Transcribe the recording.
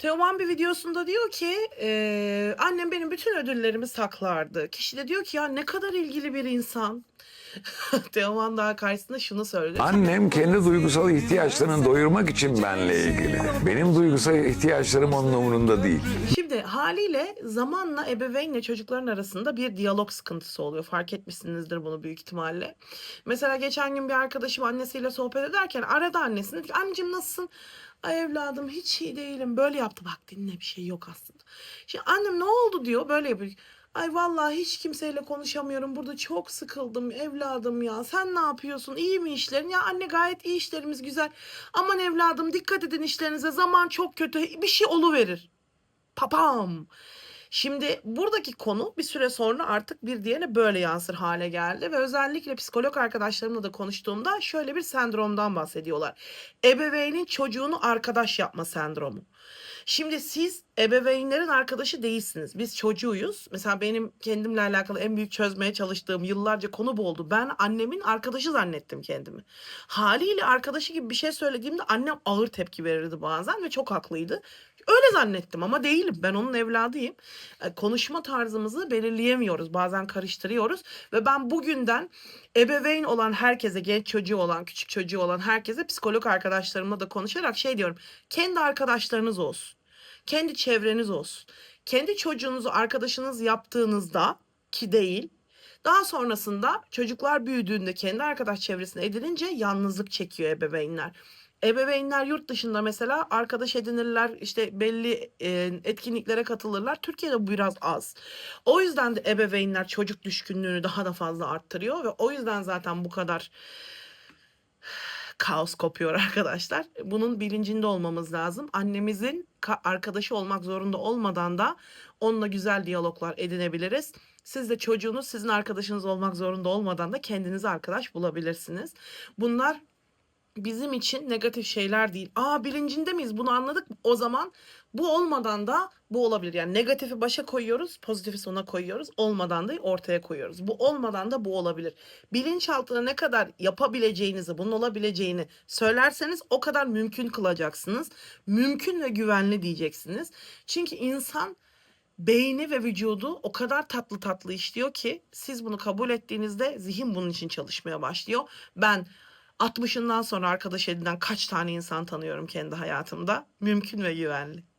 Teoman bir videosunda diyor ki eee, annem benim bütün ödüllerimi saklardı. Kişi de diyor ki ya ne kadar ilgili bir insan. Teoman daha karşısında şunu söyledi. Annem kendi duygusal ihtiyaçlarını doyurmak için benle ilgili. Benim duygusal ihtiyaçlarım onun umurunda değil. Şimdi haliyle zamanla ebeveynle çocukların arasında bir diyalog sıkıntısı oluyor. Fark etmişsinizdir bunu büyük ihtimalle. Mesela geçen gün bir arkadaşım annesiyle sohbet ederken aradı annesini. Anneciğim nasılsın? Ay evladım hiç iyi değilim. Böyle yaptı. Bak dinle bir şey yok aslında. Şimdi annem ne oldu diyor. Böyle yapıyor. Ay vallahi hiç kimseyle konuşamıyorum. Burada çok sıkıldım evladım ya. Sen ne yapıyorsun? İyi mi işlerin? Ya anne gayet iyi işlerimiz güzel. Aman evladım dikkat edin işlerinize. Zaman çok kötü. Bir şey oluverir. Papam. Şimdi buradaki konu bir süre sonra artık bir diğerine böyle yansır hale geldi ve özellikle psikolog arkadaşlarımla da konuştuğumda şöyle bir sendromdan bahsediyorlar. Ebeveynin çocuğunu arkadaş yapma sendromu. Şimdi siz ebeveynlerin arkadaşı değilsiniz. Biz çocuğuyuz. Mesela benim kendimle alakalı en büyük çözmeye çalıştığım yıllarca konu bu oldu. Ben annemin arkadaşı zannettim kendimi. Haliyle arkadaşı gibi bir şey söylediğimde annem ağır tepki verirdi bazen ve çok haklıydı. Öyle zannettim ama değilim. Ben onun evladıyım. E, Konuşma tarzımızı belirleyemiyoruz. Bazen karıştırıyoruz ve ben bugünden ebeveyn olan herkese, genç çocuğu olan, küçük çocuğu olan herkese psikolog arkadaşlarımla da konuşarak şey diyorum. Kendi arkadaşlarınız olsun. Kendi çevreniz olsun. Kendi çocuğunuzu arkadaşınız yaptığınızda ki değil daha sonrasında çocuklar büyüdüğünde kendi arkadaş çevresine edinince yalnızlık çekiyor ebeveynler. Ebeveynler yurt dışında mesela arkadaş edinirler, işte belli e, etkinliklere katılırlar. Türkiye'de bu biraz az. O yüzden de ebeveynler çocuk düşkünlüğünü daha da fazla arttırıyor ve o yüzden zaten bu kadar kaos kopuyor arkadaşlar. Bunun bilincinde olmamız lazım. Annemizin ka- arkadaşı olmak zorunda olmadan da onunla güzel diyaloglar edinebiliriz. Siz de çocuğunuz sizin arkadaşınız olmak zorunda olmadan da kendinize arkadaş bulabilirsiniz. Bunlar bizim için negatif şeyler değil. Aa bilincinde miyiz? Bunu anladık. O zaman bu olmadan da bu olabilir. Yani negatifi başa koyuyoruz, pozitifi sona koyuyoruz. Olmadan da ortaya koyuyoruz. Bu olmadan da bu olabilir. Bilinçaltına ne kadar yapabileceğinizi, bunun olabileceğini söylerseniz o kadar mümkün kılacaksınız. Mümkün ve güvenli diyeceksiniz. Çünkü insan beyni ve vücudu o kadar tatlı tatlı işliyor ki siz bunu kabul ettiğinizde zihin bunun için çalışmaya başlıyor. Ben 60'ından sonra arkadaş edinen kaç tane insan tanıyorum kendi hayatımda. Mümkün ve güvenli.